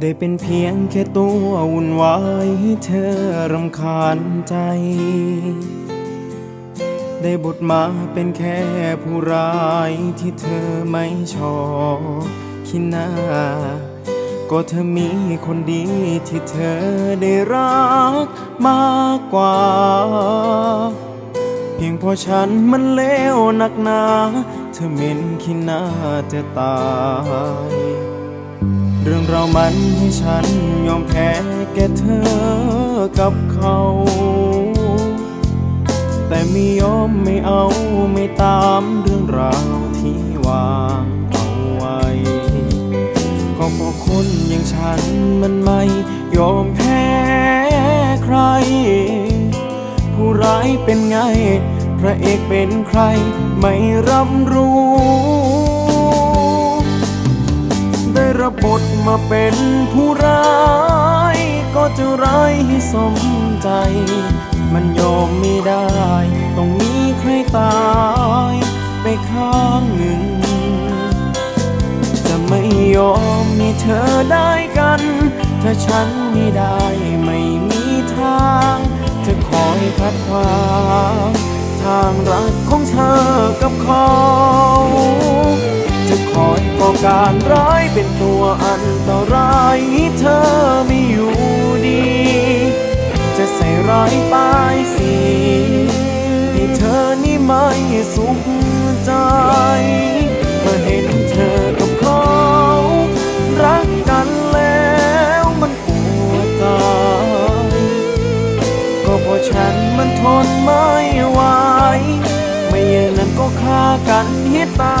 ได้เป็นเพียงแค่ตัววุ่นวายให้เธอรำคาญใจ ได้บทมาเป็นแค่ผู้ร้ายที่เธอไม่ชอบคิดหน้า ก็เธอมีคนดีที่เธอได้รักมากกว่า เพียงเพราะฉันมันเลวหนักหนา เธอเหม็นขี้หน้าจะตาย เรื่องเรามันให้ฉันยอมแพ้แก่เธอกับเขา แต่ไม่ยอมไม่เอาไม่ตามเรื่องราวที่วางเอาไว้ ก็เพราะคนอย่างฉันมันไม่ยอมแพ้ใคร ผู้ร้ายเป็นไง พระเอกเป็นใครไม่รับรู้ ได้รับบทมาเป็นผู้ร้าย ก็จะร้ายให้สมใจ มันยอมไม่ได้ ต้องมีใครตาย ไปข้างหนึ่ง จะไม่ยอมมีเธอได้กัน ถ้าฉันไม่ได้ไม่มีทาง จะคอยคัดขวางทางรักของเธอกับเขาจะคอ การร้ายเป็นตัวอันตรายให้เธอไม่อยู่ดี จะใส่ร้ายป้ายสีให้เธอนี่ไม่สุขใจเมื่อเห็นเธอกับเขารักกันแล้วมันปวดใจก็เพราะฉันมันทนไม่ไหวไม่อย่างนั้นก็ฆ่ากันให้ตา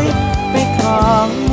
ย ไ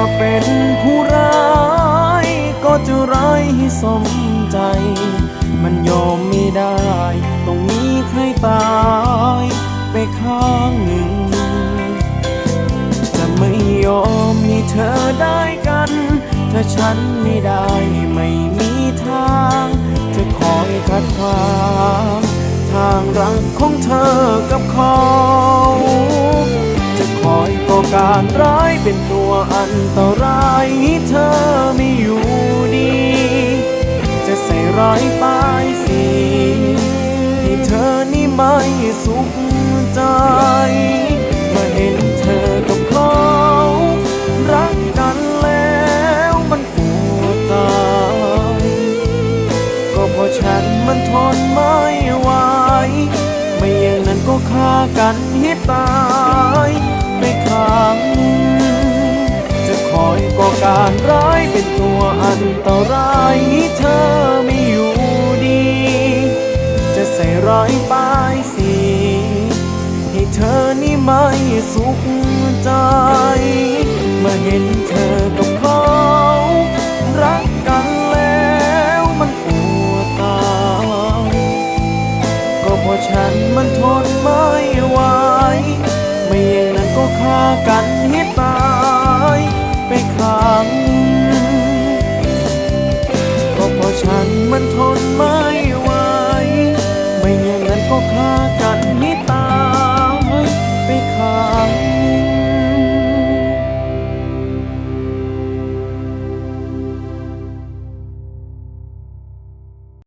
มาเป็นผู้ร้าย ก็จะร้ายให้สมใจ มันยอมไม่ได้ ต้องมีใครตาย ไปข้างหนึ่ง จะไม่ยอมมีเธอได้กัน ถ้าฉันไม่ได้ไม่มีทาง จะคอยคัดขวางทางรักของเธอกับเขา จะคอยก่อการร้าย เป็นตัวอันตรายเธอไม่อยู่ดี จะใส่ร้ายป้ายสีให้เธอนี่ไม่สุขใจเมื่อเห็นเธอกับเขารักกันแล้วมันปวดใจก็เพราะฉันมันทนไม่ไหวไม่อย่างนั้นก็ฆ่ากันให้ตายไปข้างหนึ่ง อยก่อการร้ายเป็นตัวอันตรายให้เธอไม่อยู่ดี จะใส่ร้ายป้ายสีให้เธอนี่ไม่สุขใจเมื่อเห็นเธอกับเขารักกันแล้วมันปวดตาก็เพราะฉันมันทนไม่ไหวไม่อย่างนั้นก็ฆ่ากัน